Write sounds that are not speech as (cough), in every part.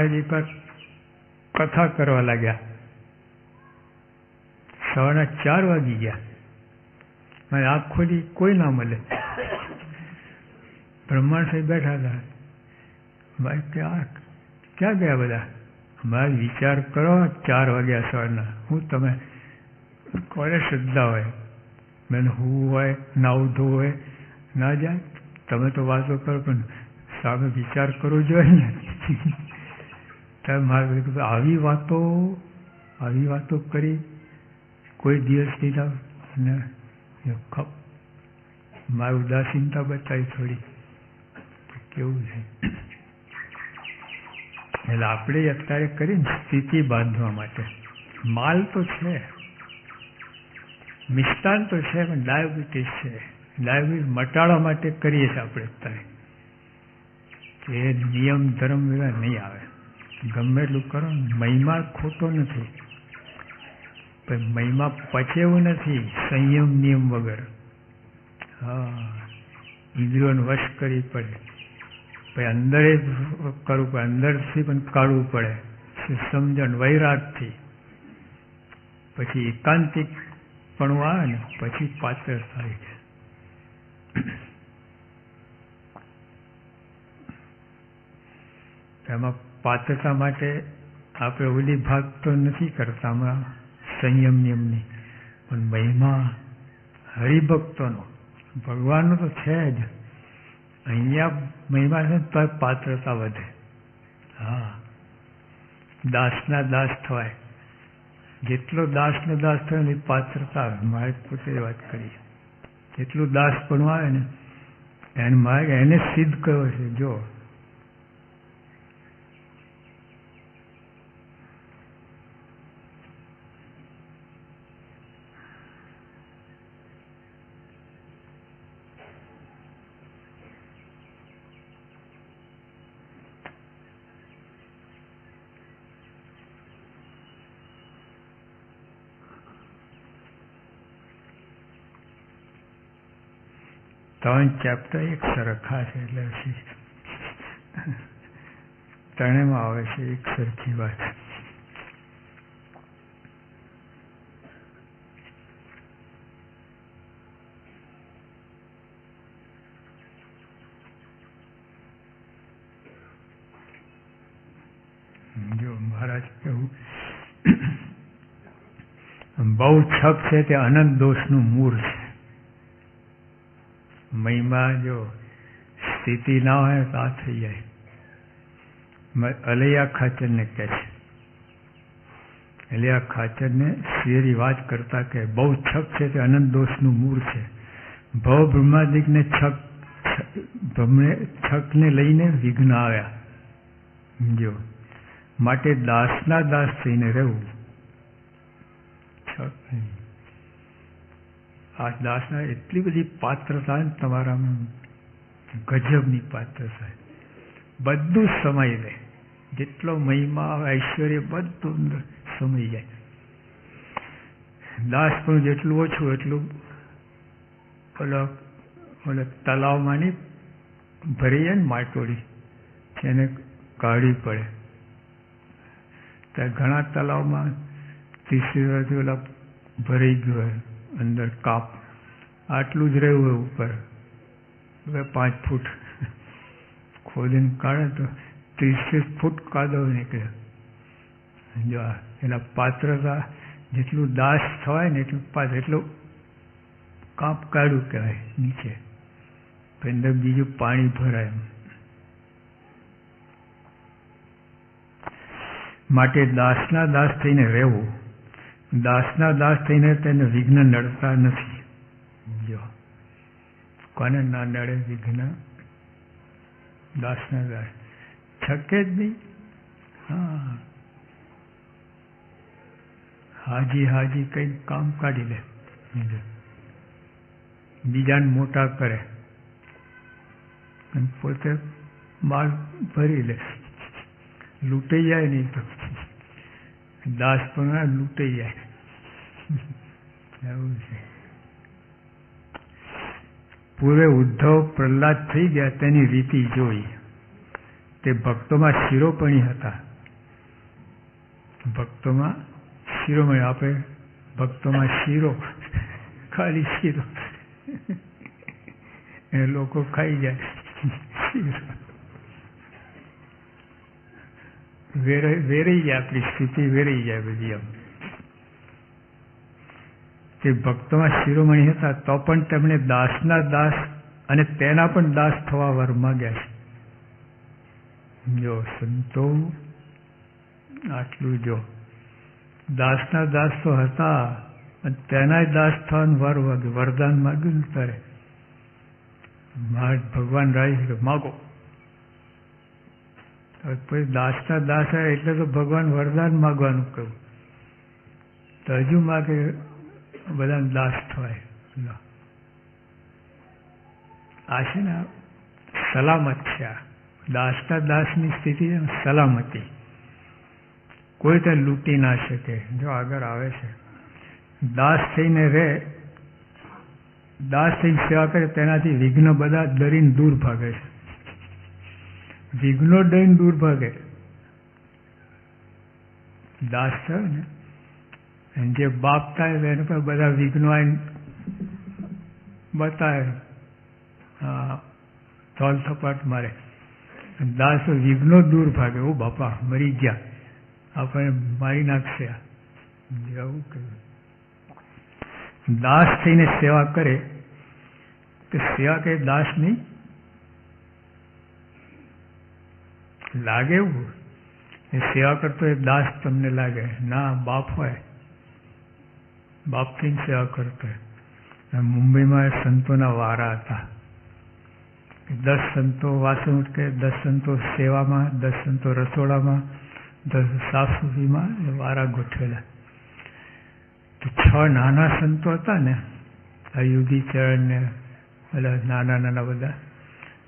હજી પર કથા કરવા લાગ્યા. સવારના ચાર વાગી ગયા. મારે આંખ ખોલી, કોઈ ના મળે. બ્રહ્માંડ સાહેબ બેઠા હતા. ભાઈ ક્યાં ક્યાં ગયા બધા? મારે વિચાર કરો, ચાર વાગ્યા સવારના. હું તમે, કોને શ્રદ્ધા હોય? મેં હું હોય નાવું ધોવું હોય? ના જાય? તમે તો વાતો કરો, પણ સામે વિચાર કરવો જોઈએ ને. ત્યારે મારે કીધું આવી વાતો આવી વાતો કરી, કોઈ દિવસ નહીં અને મારી ઉદાસીનતા બતાવી થોડી. કેવું છે? એટલે આપણે અત્યારે કરીને સ્થિતિ બાંધવા માટે. માલ તો છે, મિષ્ટાન તો છે, પણ ડાયાબિટીસ છે. ડાયાબિટીસ મટાડવા માટે કરીએ છીએ આપણે અત્યારે. એ નિયમ ધર્મ એવા નહીં આવે. ગમે એટલું કરો મહિમા ખોટો નથી. પણ મહિમા પચેવું નથી, સંયમ નિયમ વગર. હા, ઇન્દ્રિયોને વશ કરવી પડે. પછી અંદરે કરવું પડે, અંદરથી પણ કાઢવું પડે. સમજણ? વૈરાગથી. પછી એકાંતિક પણ આવે ને, પછી પાત્ર થાય છે. એમાં પાત્રતા માટે આપણે ઓલી ભાગ તો નથી કરતા હમણાં સંયમ નિયમની. પણ મહિમા હરિભક્તોનો, ભગવાનનો તો છે જ. અહીંયા મહિમા છે તો પાત્રતા વધે. હા. દાસના દાસ થવાય. જેટલો દાસનો દાસ થયો ને પાત્રતા મારે પોતે વાત કરી. જેટલું દાસ પણ આવે ને, એને મારે એને સિદ્ધ કર્યો છે. જો ત્રણ ચેપ્ટર એક સરખા છે એટલે ત્રણેમાં આવે છે એક સરખી વાત. જો મહારાજ કેવું બહુ છપ છે તે અનંત દોષનું મૂળ છે. મહિમા જો સ્થિતિ ના હોય તો આ થઈ જાય. અલૈયા ખાચરને કહે છે. અલૈયા ખાચરને શિયરી વાત કરતા કે બહુ છક છે તે અનંત દોષનું મૂળ છે. ભવ બ્રહ્માદિકને છક બ્રહ્મને છકને લઈને વિઘ્ન આવ્યા. સમજો માટે દાસના દાસ થઈને રહેવું. છક નહીં. આ દાસના એટલી બધી પાત્રતા તમારામાં ગજબની પાત્રતા બધું સમય લે જેટલો મહિમા, ઐશ્વર્ય બધું સમય જાય. દાસ પણ જેટલું ઓછું એટલું ઓલો ઓલો તલાવમાં ભરી જાય ને માટોડી એને કાઢવી પડે. ત્યાં ઘણા તલાવમાં ત્રીસી ઓલા ભરાઈ ગયું અંદર કાપ. આટલું જ રહ્યું હોય ઉપર. હવે પાંચ ફૂટ. ખોદીને કાઢે તો ત્રીસ ફૂટ કાદવ નીકળે. જો એના પાત્રતા જેટલું દાસ થવાય ને એટલું પાત્ર, એટલું કાપ કાઢું કહેવાય, નીચે. અંદર બીજું પાણી ભરાય. માટે દાસના દાસ થઈને રહેવું. દાસના દાસ થઈને તેને વિઘ્ન નડતા નથી. જો કોને ના નડે વિઘ્ન? દાસના દાસ છકે જ નહીં. હાજી હાજી કંઈક કામ કાઢી લે. બીજાને મોટા કરે. અને પોતે માલ ભરી લે. લૂંટાઈ જાય નહીં તો. દાસ પણ લૂંટાઈ જાય. એવું છે. પૂરે ઉદ્ધવ પ્રહલાદ થઈ ગયા, તેની રીતિ જોઈ. તે ભક્તોમાં શિરોપણી હતા. ભક્તોમાં શિરોમણી આપે, ભક્તોમાં શીરો, ખાલી શીરો. એ લોકો ખાઈ જાય. શીરો. વેરાઈ જાય આપણી સ્થિતિ વેરાઈ જાય બધી આમ તે ભક્તોમાં શિરોમણી હતા, તો પણ તેમણે દાસના દાસ અને તેના પણ દાસ થવા વર માગ્યા છે. જો સંતો, આટલું જો. દાસના દાસ તો હતા, અને તેના દાસ થવાનું વર વાગ્યું વરદાન માગ્યું ને તારે. ભગવાન રાય માગો. પછી દાસના દાસ એટલે તો ભગવાન વરદાન માગવાનું કહ્યું. તો હજુ માગે બધાને દાસ થવાય આ છે ને સલામત છે આ. દાસના દાસની સ્થિતિ છે ને સલામતી. કોઈ તે લૂંટી ના શકે. જો આગળ આવે છે. દાસ થઈને રહે, દાસ થઈને સેવા કરે, તેનાથી વિઘ્ન બધા દરીને દૂર ભાગે છે. વિઘ્નો દૈન દૂર ભાગે દાસ થયો ને અને જે બાપ થાય એને પણ બધા વિઘ્નો આવીને બતાવે ચોલ થપાટ મારે. દાસ વિઘ્નો દૂર ભાગે ઓ બાપા, મરી ગયા. આપણને મારી નાખશે આવું કહ્યું. દાસ થઈને સેવા કરે. તો સેવા કે દાસ નહીં લાગે એવું? સેવા કરતો એ દાસ તમને લાગે, ના, બાપ હોય. બાપથી સેવા કરતો મુંબઈમાં સંતોના વારા હતા. દસ સંતો વાસણ ઉઠકે દસ સંતો સેવામાં, દસ સંતો રસોડામાં, દસ સાફ સુફીમાં વારા ગોઠવેલા. તો છ નાના સંતો હતા ને, અયુગી ચરણ ને બધા નાના નાના બધા,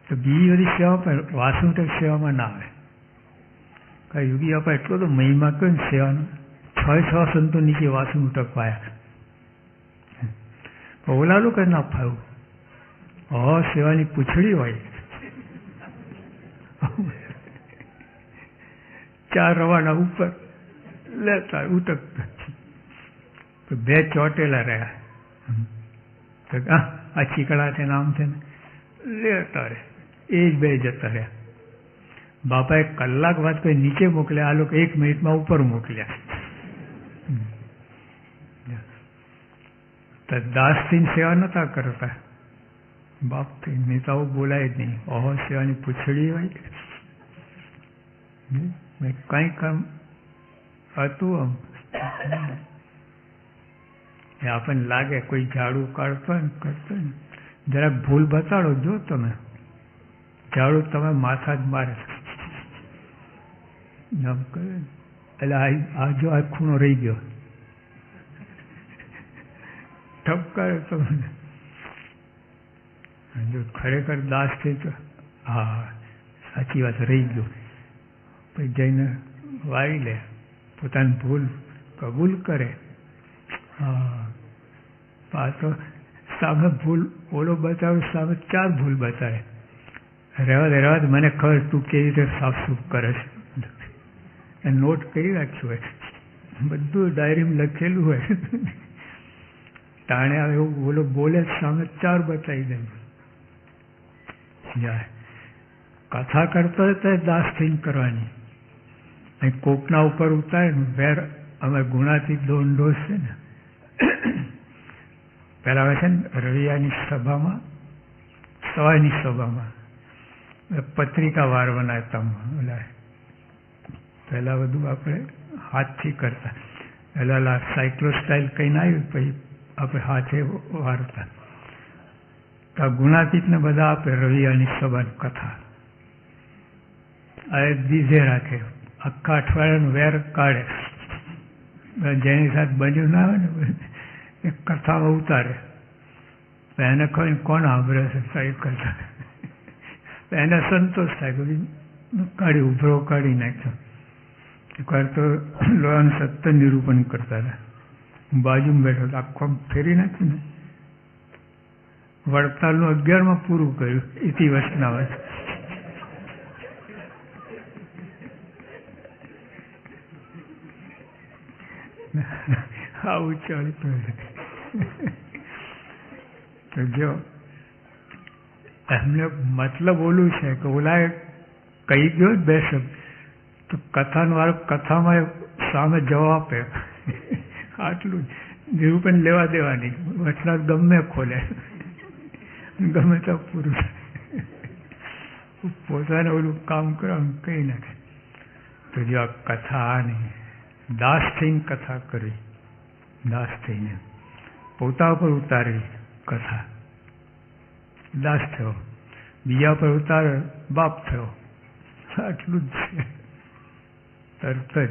તો બીજી બધી સેવા પણ વાસુંટક સેવામાં ના આવે. યોગી બાપા એટલો તો મહિમા કયો ને સેવાનો છ છ સંતો નીચે વાસુંટક પાયા ઓલા લોકો ના ફાવું હ સેવાની પૂછડી હોય ચાર રવાના ઉપર લેતા ઉટક બે ચોટેલા રહ્યા આ ચીકડા છે નામ છે ને લેતા રે એ જ બે જતા રહ્યા બાપાએ કલાક વાત કરી નીચે મોકલ્યા આ લોકો એક મિનિટમાં ઉપર મોકલ્યા તો દાસથી સેવા નતા કરતા બાપથી નેતાઓ બોલાય જ નહીં ઓહો સેવાની પૂછડી હોય કંઈ કામ હતું આમ એ આપણને લાગે કોઈ ઝાડુ કાઢતો ને કરતો ને જરાક ભૂલ બતાડો જો તમે ઝાડુ તમે માથા જ મારે એમ કરે એટલે આ જો આ ખૂણો રહી ગયો ઠપકારે તમને જો ખરેખર દાસ થઈ તો હા સાચી વાત રહી ગયો પછી જઈને વાળી લે પોતાની ભૂલ કબૂલ કરે હા પાછો સામે ભૂલ ઓલો બતાવે સામે ચાર ભૂલ બતાવે રહેવા દે રહેવા મને ખબર તું કેવી રીતે સાફ સૂફ કરે છે નોટ કરી રાખ્યું હોય. બધું ડાયરીમાં લખેલું હોય. તાણે આવે એવું બોલો, બોલે સામે ચાર બતાવી દે. જાય કથા કરતો હોય તો દાસ થઈને કરવાની. અહીં કોકના ઉપર ઉતારે ને વેર અમે ગુણાથી દોંડો છે ને. પહેલાં આવે છે ને રવિયાની સભામાં સવારની સભામાં. પત્રિકા વારવાના હતા ઓલા પહેલાં બધું આપણે હાથથી કરતા. પહેલાં સાયક્લો સ્ટાઇલ કહીને આવ્યું, પછી આપણે હાથે વારતા. તો આ ગુણાતીતને બધા આપે રવિયાની સબન કથા. આ દીધે રાખે. આખા અઠવાડિયાનું વેર કાઢે. જેની સાથે બન્યું ના આવે ને, એ કથામાં ઉતારે. એને ખબર કોણ આભરે છે સાહેબ કરતા એને સંતોષ થાય કે કાઢી, ઉભરો કાઢી નાખ્યો. એકવાર તો લોન સત્ય નિરૂપણ કરતા હતા. બાજુમાં બેઠો હતો, આખો ફેરી નાખ્યું ને વડતાલનું અગિયારમાં પૂરું કર્યું ઇતિ વસના આવું ચાલતું તો જો, એમને મતલબ ઓલું છે કે ઓલાએ કહી ગયો બે શબ્દ. તો કથાનો વાળો કથામાં સામે જવાબ આપે. આટલું નિરૂપણ લેવા દેવાની. વચનાથ ગમે ખોલે. ગમે તો પૂરું પોતાને ઓલું કામ કરવાનું કંઈ નાખે તો જો આ કથા આ નહીં દાસ થઈને કથા કરવી દાસ થઈને પોતા પર ઉતારવી કથા. દાસ થયો. બીજા પર ઉતાર બાપ થયો. આટલું જ છે. તરત જ.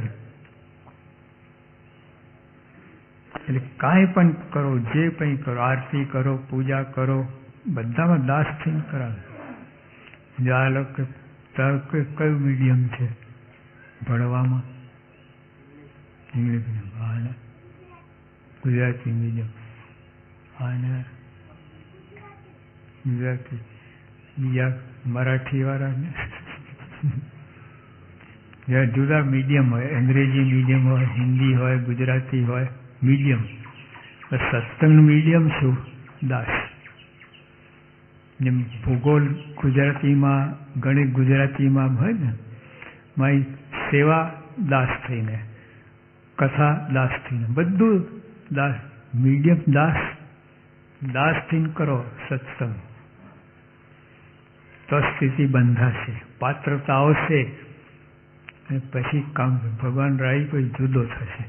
એટલે કાંઈ પણ કરો, જે કંઈ કરો, આરતી કરો, પૂજા કરો, બધામાં દાસ થઈને કરાવે. જો આ લોકો કયું મીડિયમ છે? ભણવામાં? ઇંગ્લિશ ગુજરાતી મીડિયમ અને ગુજરાતી. બીજા મરાઠીવાળાને. જ્યાં જુદા મીડિયમ હોય, અંગ્રેજી મીડિયમ હોય, હિન્દી હોય, ગુજરાતી હોય મીડિયમ સત્સંગ મીડિયમ શું? દાસ. જેમ ભૂગોળ ગુજરાતીમાં, ગણિત ગુજરાતીમાં હોય ને મારી સેવા દાસ થઈને, કથા દાસ થઈને, બધું દાસ મીડિયમ દાસ દાસ થઈને કરો સત્સંગ. તો સ્થિતિ બંધાશે પાત્રતા આવશે અને પછી કામ ભગવાન રાજી કોઈ જુદો થશે.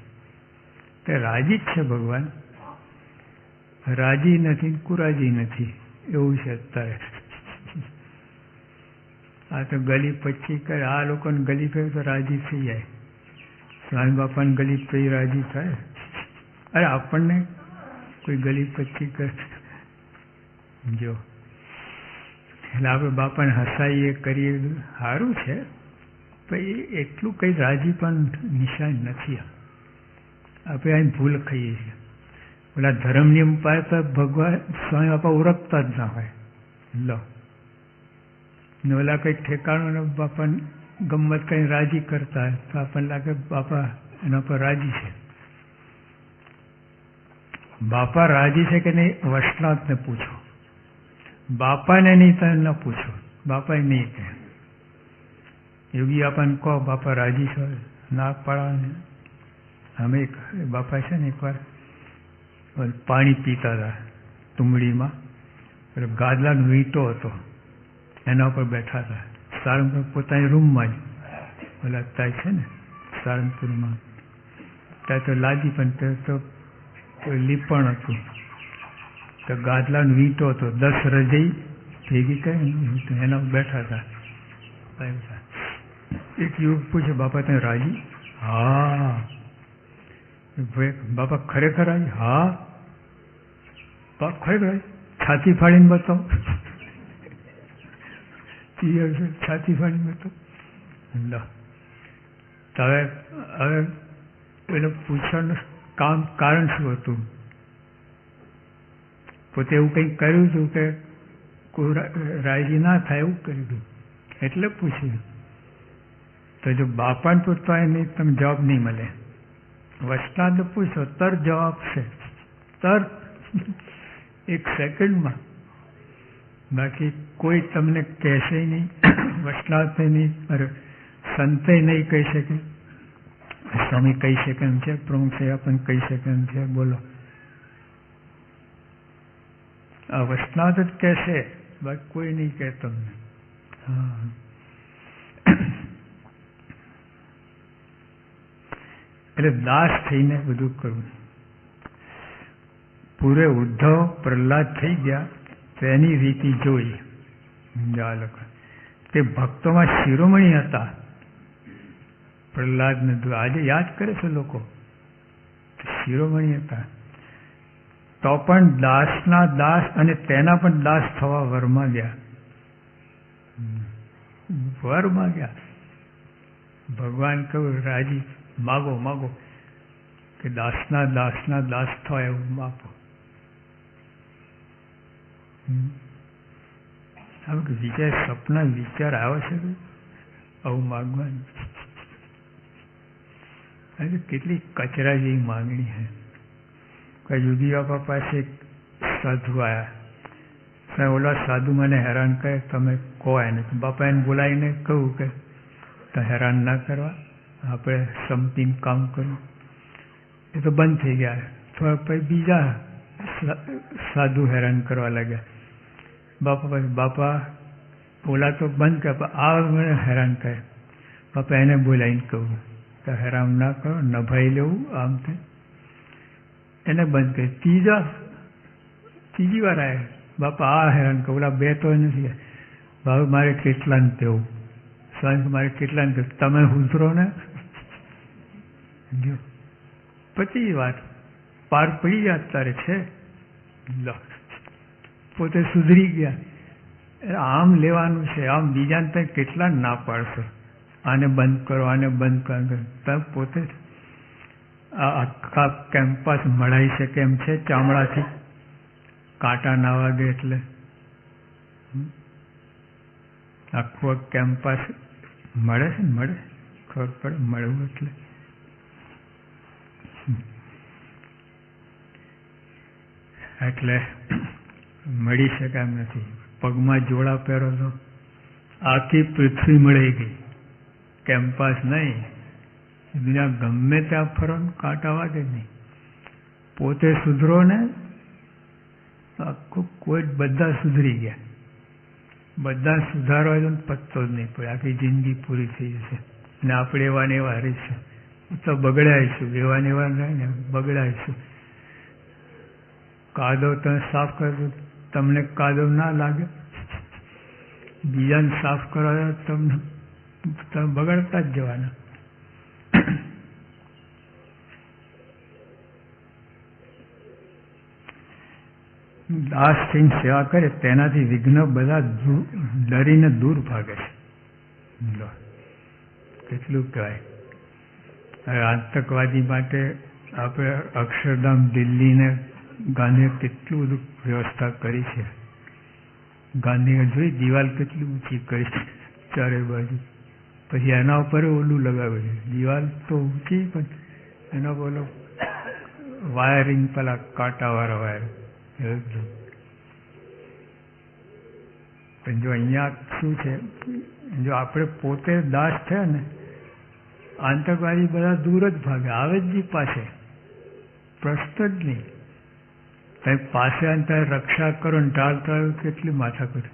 તે રાજી જ છે ભગવાન. રાજી નથી, કુરાજી નથી, એવું છે અત્યારે. આ તો ગલી પછી કરે, આ લોકોને ગલી ફેર તો રાજી થઈ જાય. સ્વામી બાપાને ગલી પછી રાજી થાય. અરે આપણને કોઈ ગલી પછી કરે. જો. એટલે આપણે બાપાને હસાઈએ, કરીએ સારું છે. એ એટલું કંઈ રાજી પણ નિશાન નથી આપણે અહીં ભૂલ ખાઈએ છીએ. પેલા ધર્મ નિયમ પાડે તો ભગવાન સ્વામી બાપા ઓળખતા જ ના હોય. લો. ને ઓલા કંઈ ઠેકાણું ને બાપાને ગમત કંઈ રાજી કરતા હોય, તો આપણને લાગે બાપા એના પર રાજી છે. બાપા રાજી છે કે નહીં વસનાથને પૂછો. બાપાને નહીં તમે ન પૂછો. બાપાએ નહીં કહે યોગી આપણને કહો, બાપા રાજી છો? ના પાડવાને અમે બાપા છે ને એકવાર પાણી પીતા હતા તુંબડીમાં. એટલે ગાદલાનો વીંટો હતો. એના ઉપર બેઠા હતા. સારંગપુર પોતાની રૂમમાં જ. ઓલા ત્યાં છે ને સારંગપુરમાં ત્યાં તો લાદી પણ તે લીપણ હતું. તો ગાદલાનો વીંટો હતો. દસ રજઈ ભેગી કરી એના બેઠા હતા. એક યુગ પૂછે બાપા તમે રાજી હા બાપા ખરેખર રાજી હા બાપ ખરેખર રાજી છાતી ફાડીને બતાવો છાતી ફાડીને બતાવો તવે હવે એને પૂછવાનું કામ કારણ શું હતું પોતે એવું કંઈક કર્યું હતું કે કોઈ રાજી ના થાય એવું કર્યું એટલે પૂછ્યું તો જો બાપાને પૂછતો હોય નહીં તમે જવાબ નહીં મળે વચનાને પૂછો તરત જવાબ છે તરત એક સેકન્ડમાં બાકી કોઈ તમને કહેશે નહીં વચનાથે નહીં અરે સંતે નહીં કહી શકે સ્વામી કહી શકે એમ છે પ્રમુખ સેવા પણ કહી શકે એમ છે બોલો આ વચનાથ જ કહેશે બાકી કોઈ નહીં કહે તમને હા એટલે દાસ થઈને બધું કરવું પૂરે ઉદ્ધવ પ્રહલાદ થઈ ગયા, તેની રીતિ જોઈ. તે ભક્તોમાં શિરોમણી હતા. પ્રહલાદને આજે યાદ કરે છે લોકો. શિરોમણી હતા. તો પણ દાસના દાસ અને તેના પણ દાસ થવા વરમાં ગયા. વરમાં ગયા. ભગવાન કહ્યું, રાજી માગો માગો કે દાસના દાસના દાસ થાય એવું માગો આમ કે વિચાર સપના વિચાર આવે છે આવું માગવાનું આજે કેટલી કચરા જેવી માંગણી છે કઈ યોગી બાપા પાસે એક સાધુ આવ્યા સાહેબ ઓલા સાધુ મને હેરાન કરે તમે કહો એને બાપા એને બોલાવીને કહું કે તો હેરાન ના કરવા આપણે સમતીને કામ કરવું એ તો બંધ થઈ ગયા થોડા પછી બીજા સાધુ હેરાન કરવા લાગ્યા બાપા પછી બાપા ઓલા તો બંધ કરે પણ આ મને હેરાન કરે બાપા એને બોલાવીને કહું તો હેરાન ના કરો નભાઈ લેવું આમ તે એને બંધ કરી ત્રીજા ત્રીજી વાર આવ્યા બાપા આ હેરાન કરો ઓલા બે તો નથી બાબા મારે કેટલા ને તેવું સ્વામી મારે કેટલા ને તમે સુધરો ને જો પછી વાત પાર પડી ગયા અત્યારે છે? પોતે સુધરી ગયા. આમ લેવાનું છે, આમ બીજાને તમે કેટલા ના પાડશો. આને બંધ કરો, આને બંધ કરો તમે પોતે આ આખા કેમ્પસ મળાઈ શકે એમ છે ચામડાથી. કાંટા ના વાગે એટલે. આખું કેમ્પસ મળે છે મળે ખબર પડે મળવું એટલે. એટલે મળી શકાય નથી. પગમાં જોડા પહેરો તો આખી પૃથ્વી મળી ગઈ. કેમ્પસ નહીં. દુનિયા ગમે ત્યાં ફરો કાંટા વાગે નહીં. પોતે સુધરો ને આખું કોઈ બધા સુધરી ગયા. બધા સુધારો પત્તો જ નહીં પડે. આખી જિંદગી પૂરી થઈ જશે. ને આપણે એવા ને એવા રહીશું તો બગડાઈશું જેવા નેવા રહે ને, બગડાઈશું. કાદવ તમે સાફ કરો, તમને કાદવ ના લાગે, બીજાને સાફ કરવા તમને, તમે બગડતા જ જવાના. દાસ થઈને સેવા કરે, તેનાથી વિઘ્ન બધા ડરીને દૂર ભાગે છે. કેટલું કહેવાય? હવે આતંકવાદી માટે આપણે અક્ષરધામ દિલ્હીને ગાંધીએ કેટલું બધું વ્યવસ્થા કરી છે. ગાંધીએ જોઈ દિવાલ કેટલી ઊંચી કરી છે ચારે બાજુ. પછી એના ઉપર ઓલું લગાવ્યું છે. દિવાલ તો ઊંચી પણ એના બોલો વાયરિંગ પેલા કાંટાવાળા વાયર. પણ જો અહીંયા શું છે? જો આપણે પોતે દાસ થયા ને આતંકવાદી બધા દૂર જ ભાગે, આવે જ નહીં પાસે. પ્રશ્ન જ નહીં. તમે પાસે અંતર રક્ષા કરો ને ટાળ ટાળ કેટલી માથા કરી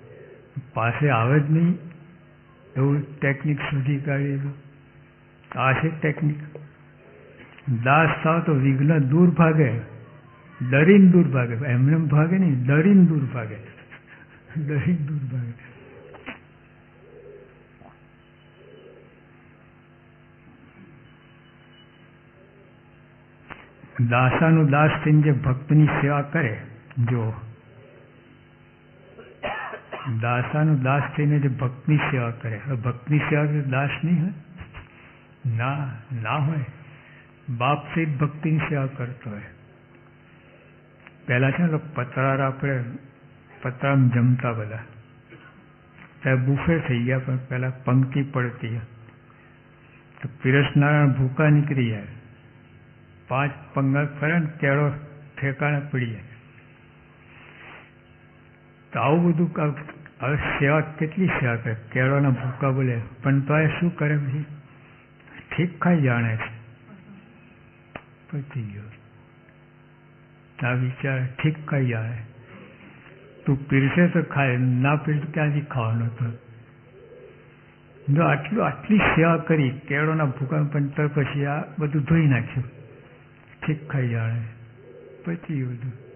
પાસે આવે જ નહીં. એવું ટેકનિક શોધી કાઢી આ છે ટેકનિક દાસ થાવ તો વિઘ્ન દૂર ભાગે. ડરીને દૂર ભાગે. એમને ભાગે નહીં, ડરીને દૂર ભાગે. ડરીને દૂર ભાગે. દાસાનું દાસ થઈને જે ભક્તની સેવા કરે, જો દાસાનું દાસ થઈને જે ભક્તની સેવા કરે, હવે ભક્તની સેવા કરે દાસ નહીં હોય. ના ના હોય. બાપ સહિત ભક્તિની સેવા કરતો હોય. પહેલાં છે ને પતરાર આપણે પતરામ જમતા બધા. ત્યારે બુફે થઈ ગયા, પણ પહેલાં પંક્તિ પડતી તો પીરસનારાયણ ભૂકા નીકળી જાય. પાંચ પંગલ ફરે ને કેળો ઠેકાણે પડી જાય. તો આવું બધું હવે સેવા કેટલી સેવા કરે કેળોના ભૂકા બોલે. પણ તો એ શું કરે પછી? ઠીક ખાઈ જાણે છે. પતી ગયો. આ વિચાર, ઠીક ખાઈ જાણે. તું પીરશે તો ખાય, ના પીરસે ક્યાંથી ખાવાનો તો? જો આટલું, આટલી સેવા કરી, કેળોના ભૂકા પણ તો પછી આ બધું ધોઈ નાખ્યું. ખાઈ જાણે. પછી બધું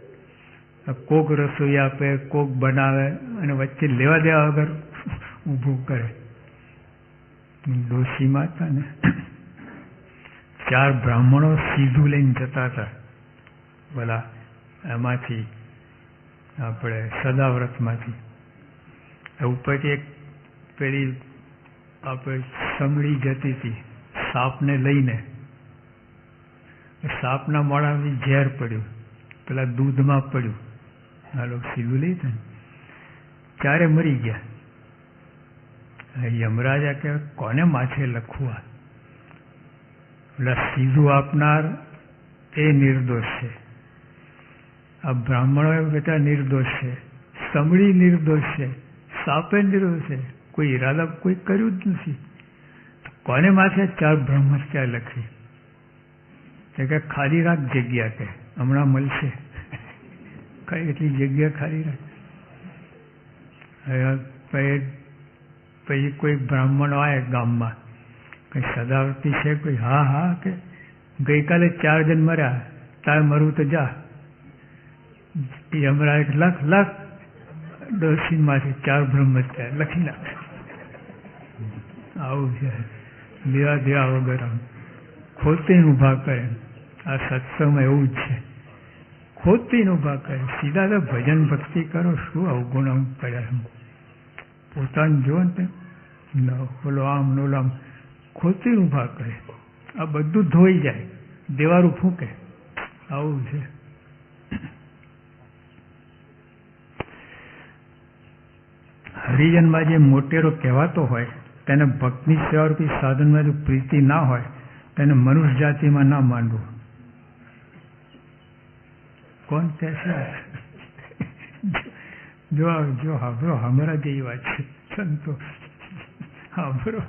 કોક રસોઈ આપે, કોક બનાવે અને વચ્ચે લેવા દેવા વગર ઊભું કરે. ડોશીમાં હતા ને. ચાર બ્રાહ્મણો સીધું લઈને જતા હતા. ભલા એમાંથી આપણે સદાવ્રતમાંથી. ઉપરથી એક પેલી આપણે સમળી જતી હતી. સાપને લઈને સાપના મોડામાંથી ઝેર પડ્યું. પેલા દૂધમાં પડ્યું. આ લોકો સીધું લઈ ને ચારે મરી ગયા. યમરાજા કે કોને માથે લખવા એટલે સીધું આપનાર એ નિર્દોષ છે. આ બ્રાહ્મણો બધા નિર્દોષ છે. સમળી નિર્દોષ છે. સાપે નિર્દોષ છે. કોઈ ઈરાદા કોઈ કર્યું જ નથી. કોને માથે ચાર બ્રહ્મચાર લખી? એ કે ખાલી રાખ જગ્યા કે, હમણાં મળશે. કઈ એટલી જગ્યા ખાલી રાખ પછી પછી કોઈ બ્રાહ્મણ આવે ગામમાં, કઈ સદાવતી છે કોઈ? હા હા, કે ગઈકાલે ચાર જણ મર્યા, તારે મરવું તો જા. હમણાં એક લખ લખ ડોસીમાંથી ચાર બ્રહ્મચાર લખી નાખ. આવું છે. દેવા દેવા વગર આમ. ખોતી ઊભા કરે. આ સત્સંગમાં એવું જ છે. ખોતી ઊભા કરે. સીધા તો ભજન ભક્તિ કરો, શું અવગુણ કર્યા પોતાનું જુઓ ને ન ઓલો આમ નોલો આમ. ખોતી ઊભા કરે. આ બધું ધોઈ જાય. દેવારું ફૂંકે. આવું છે. હરિજનમાં જે મોટેરો કહેવાતો હોય, તેને ભક્તની સેવારૂપી સાધનમાં જો પ્રીતિ ના હોય તેને મનુષ્ય જાતિમાં ના માનવું કોણ કહે છે? જો જો હાભરો હમણાં જેવી વાત છે. સંતો. હાભરો.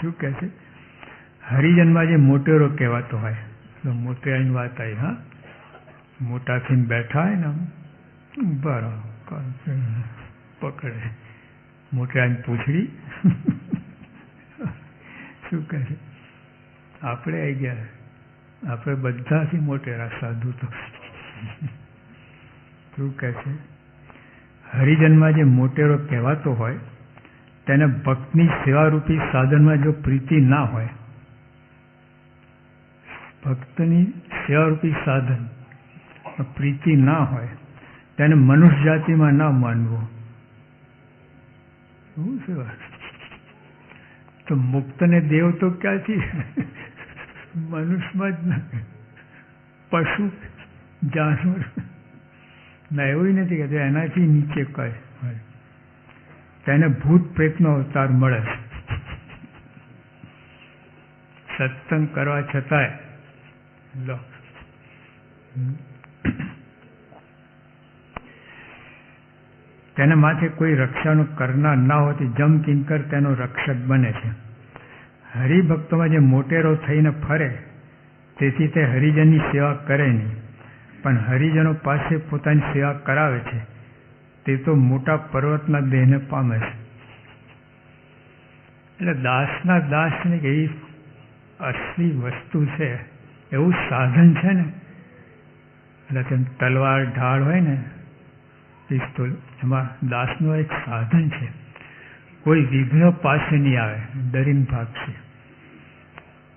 શું કહે છે? હરિજનમાં જે મોટેરો કહેવાતો હોય, તો મોટેરાની વાત આવી, હા? મોટા થઈને બેઠા હોય ને બરાબર પકડે. મોટેરાની પૂછડી. શું કહે છે? આપણે આવી ગયા. આપણે બધાથી મોટેરા સાધુ તો. શું કહે છે, હરિજનમાં જે મોટેરો કહેવાતો હોય, તેને ભક્તની સેવારૂપી સાધનમાં જો પ્રીતિ ના હોય, ભક્તની સેવારૂપી સાધન પ્રીતિ ના હોય, તેને મનુષ્ય જાતિમાં ના માનવું. શું છે તો મુક્ત ને દેવ તો ક્યાંથી? મનુષ્યમાં જ નથી પશુ જાનવર ના, એવું નથી કે એનાથી નીચે કઈ તેને ભૂત પ્રેતનો અવતાર મળે. સત્સંગ કરવા છતાંય. લો. તેના માથે કોઈ રક્ષાનું કરનાર ના હોતી. જમ કિંકર તેનો રક્ષક બને છે. હરિભક્તોમાં જે મોટેરો થઈને ફરે, તેથી તે હરિજનની સેવા કરે નહીં. પણ હરિજનો પાસે પોતાની સેવા કરાવે છે. તે તો મોટા પર્વતના દેહને પામે છે. એટલે દાસના દાસને એવી અસલી વસ્તુ છે, એવું સાધન છે ને. એટલે તેમ તલવાર ઢાળ હોય ને પિસ્તોલ એમાં દાસનું એક સાધન છે. કોઈ વિઘ્ન પાસે નહીં આવે, ડરીને ભાગશે.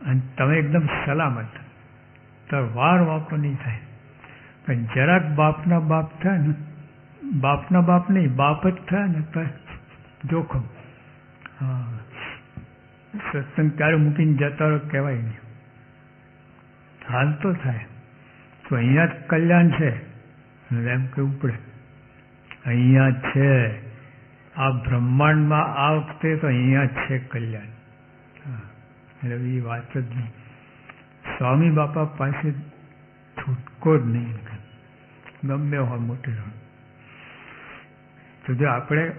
અને તમે એકદમ સલામત. તો વાર વાપરો નહીં થાય. પણ જરાક બાપના બાપ થાય ને, બાપના બાપ નહીં, બાપ જ થાય ને તો જોખમ. હા. સત્સંગ ક્યારે મૂકીને જતા રહો કહેવાય નહીં. હાલ તો થાય. તો અહીંયા જ કલ્યાણ છે. એમ કેવું પડે. અહીંયા છે. આ બ્રહ્માંડમાં આ વખતે તો અહીંયા છે કલ્યાણ. એટલે એ વાત જ નહીં. સ્વામી બાપા પાસે છૂટકો જ નહીં ગમે હોય મોટી તો જો આપણે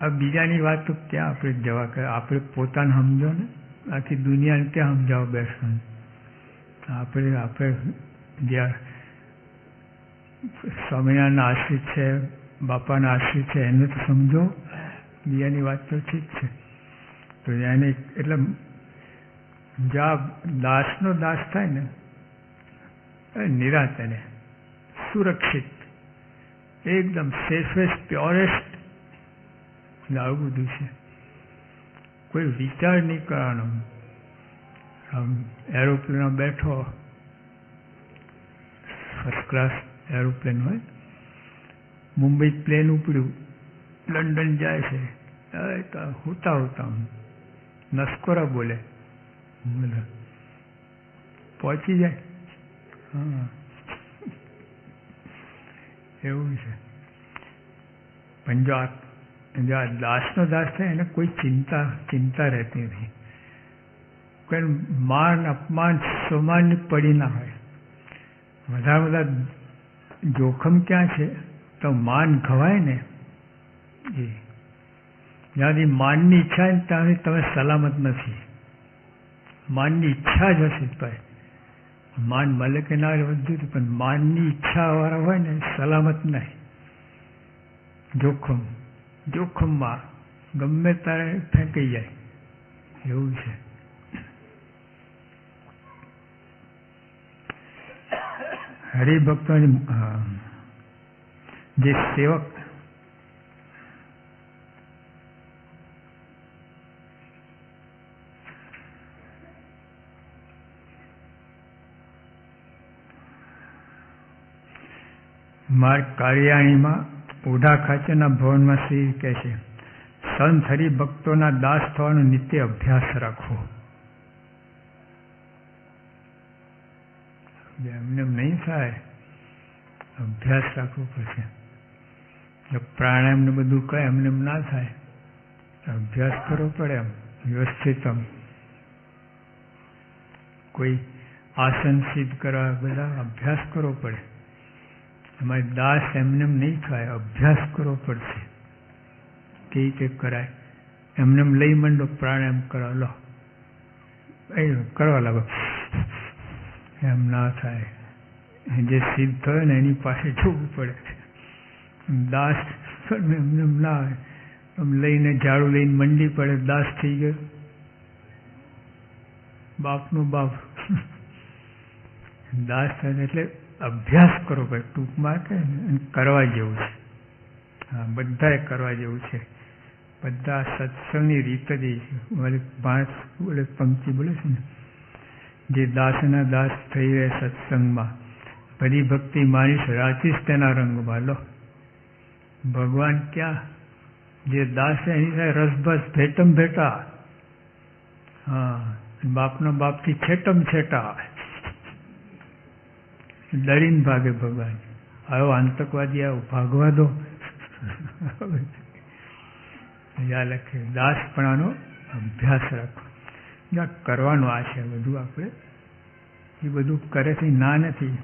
આ બીજાની વાત તો ક્યાં આપણે જવા કરે, આપણે પોતાને સમજો ને? આખી દુનિયાને ક્યાં સમજાવો બેસો આપણે આપણે જ્યાં સ્વામિનારાયણ આશ્રિત છે, બાપાના આશ્રિત છે, એને તો સમજો. બીજાની વાત તો ઠીક છે. તો એને એટલે જ્યાં દાસનો દાસ થાય ને નિરાત એને સુરક્ષિત, એકદમ સેફેસ્ટ પ્યોરેસ્ટ આવું બધું છે. કોઈ વિચાર નહીં કરવાનો. આમ એરોપ્લેનમાં બેઠો ફર્સ્ટ ક્લાસ એરોપ્લેન હોય, મુંબઈ પ્લેન ઉપડ્યું, લંડન જાય છે હોતા હોતા નસ્કોરા બોલે. બોલે. પહોંચી એવું છે. પણ જો દાસનો દાસ થાય, એને કોઈ ચિંતા ચિંતા રહેતી નથી. કોઈ માન, અપમાન, સમાન પડી ના હોય. વધારે બધા જોખમ ક્યાં છે? તો માન ખવાય ને. એ. જ્યાંથી માનની ઈચ્છા ત્યાંથી તમે સલામત નથી. માનની ઈચ્છા જ હશે ભાઈ. માન મળે કે ના બધું, પણ માનની ઈચ્છાવાળા હોય ને સલામત નહીં. જોખમ, જોખમમાં ગમે તારે ફેંકાઈ જાય. એવું છે. હરિભક્તોની જે સેવક માર કારિયાણીમાં ઓઢા ખાચેના ભવનમાં શ્રી કહે છે, સંત હરિભક્તોના દાસ થવાનો નિત્ય અભ્યાસ રાખવો એમને નહીં થાય. અભ્યાસ રાખવો પડશે. પ્રાણાયામ ને બધું કહે, એમને એમ ના થાય. અભ્યાસ કરવો પડે એમ, વ્યવસ્થિત કોઈ આસન સિદ્ધ કરવા બધા અભ્યાસ કરવો પડે. અમારી દાસ એમને એમ નહીં થાય, અભ્યાસ કરવો પડશે. કે રીતે કરાય. એમને એમ લઈ માંડો પ્રાણાયામ કરવા, લો. એ કરવા લાગો. એમ ના થાય. જે સિદ્ધ થયો ને એની પાસે જવું પડે. દાસ એમને એમ ના આવે આમ લઈને ઝાડુ લઈને મંડી પડે, દાસ થઈ ગયો. બાપનો બાપ. (laughs) દાસ થાય એટલે અભ્યાસ કરો ભાઈ, ટૂંકમાં કે કરવા જેવું છે. હા, બધાએ કરવા જેવું છે. બધા સત્સંગની રીત જ છે. પાંચ બોલે, પંક્તિ બોલે છે ને, જે દાસના દાસ થઈ રહે સત્સંગમાં બધી ભક્તિ માનીશ, રાચીશ તેના રંગમાં. લો, ભગવાન ક્યાં? જે દાસ એની સાથે રસભસ ભેટમ ભેટા. હા, બાપના બાપથી છેટમ છેટા. ડરીને ભાગે ભગવાન. આવ્યો આતંકવાદી આવો, ભાગવા દો. યા લખે, દાસપણાનો અભ્યાસ રાખો. કરવાનું આ છે બધું આપણે. એ બધું કરેથી ના નથી.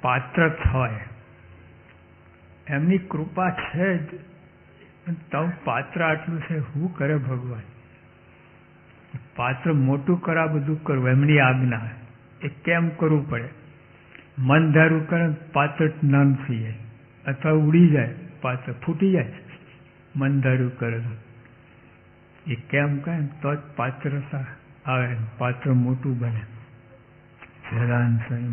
પાત્ર થાય. એમની કૃપા છે જ. તમ પાત્ર આટલું છે હું કરે ભગવાન? પાત્ર મોટું કરા બધું કરવું એમની આજ્ઞા. એ કેમ કરવું પડે? મન ધારું કરે પાત્ર નામ થઈ જાય. અથવા ઉડી જાય પાત્ર ફૂટી જાય. મન ધારું કરે એ કેમ કહે તો જ પાત્રતા આવે પાત્ર મોટું બને. જરાન સ્વામી